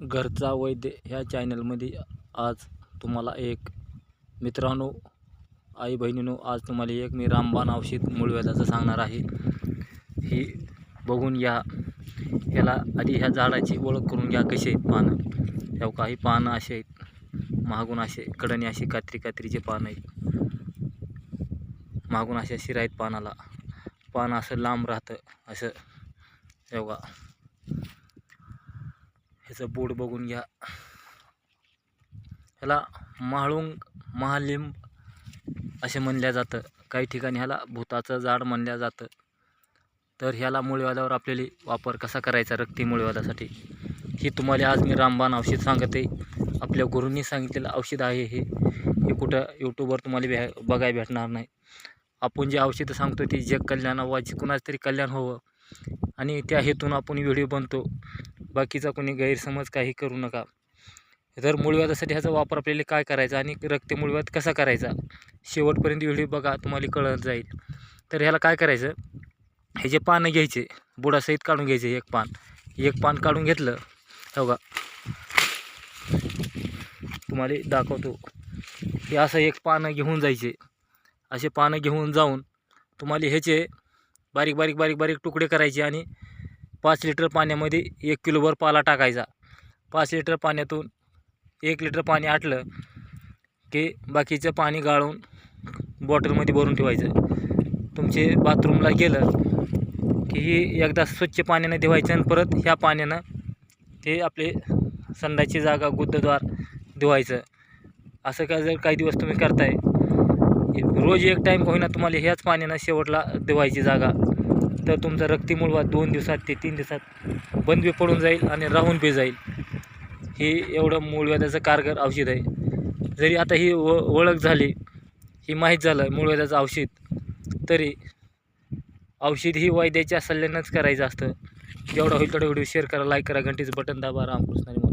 घरचा वैद्य ह्या चॅनलमध्ये आज तुम्हाला एक मित्रांनो आई बहिणीनो आज तुम्हाला एक मी रामबाण औषध मूळव्याधाचं सांगणार आहे. ही बघून घ्या ह्याला आधी ह्या झाडाची ओळख करून घ्या कसे आहेत पानं. ह्या काही पानं असे आहेत मागून असे कडणी असे कात्री कात्रीचे पानं आहेत. मागून अशा शिरा आहेत पानाला. पान असं लांब राहतं असं एवढा ह्याचं बोर्ड बघून घ्या. ह्याला म्हाळुंग महालिंब असे म्हणल्या जातं. काही ठिकाणी ह्याला भूताचं झाड म्हणल्या जातं. तर ह्याला मुळव्याधावर आपल्याला वापर कसा करायचा रक्ती मुळव्याधासाठी? ही तुम्हाला आज मी रामबाण औषध सांगत. आहे आपल्या गुरूंनी सांगितलेलं औषध आहे हे. हे कुठं यूट्यूबवर तुम्हाला भ्या बघायला भेटणार नाही. आपण जे औषधं सांगतो ती जग कल्याण व्हायची. कुणाचं तरी कल्याण हवं आणि त्या हेतून आपण व्हिडिओ बनतो. बाकीचा कोणी गैरसमज काही करू नका. तर मूळव्याधासाठी ह्याचा वापर आपल्याला काय करायचा आणि रक्त मूळव्याध कसा करायचा? शेवटपर्यंत व्हिडिओ बघा तुम्हाला कळत जाईल. तर ह्याला काय करायचं? हे जे पानं घ्यायचे बुडासहित काढून घ्यायचे एक पान. एक पान काढून घेतलं हो का तुम्हाला दाखवतो. हे असं एक पानं घेऊन जायचे. असे पानं घेऊन जाऊन तुम्हाला ह्याचे बारीक बारीक बारीक बारीक तुकडे करायचे आणि पाच लिटर पाण्यामध्ये एक किलोभर पाला टाकायचा. पाच लिटर पाण्यातून एक लिटर पाणी आटलं की बाकीचं पाणी गाळून बॉटलमध्ये भरून ठेवायचं. तुमचे बाथरूमला गेलं की ही एकदा स्वच्छ पाण्यानं धुवायचं आणि परत ह्या पाण्यानं ते आपले संडाची जागा गुद्धद्वार धुवायचं. असं काय जर काही दिवस तुम्ही करताय रोज एक टाईम होईना तुम्हाला ह्याच पाण्यानं शेवटला धुवायची जागा. तर तुमचा रक्तीमुळवा दोन दिवसात ते तीन दिवसात बंद बी पडून जाईल आणि राहून बी जाईल. हे एवढं मूळव्याधाचं कारगर औषध आहे. जरी आता ही व ओळख झाली ही माहीत झालं मूळव्याधाचं औषध तरी औषध ही वैद्याच्या सल्ल्यानंच करायचं असतं. जेवढं होईल तेवढं व्हिडिओ शेअर करा लाईक करा घंटीचं बटन दाबा. रामकृष्ण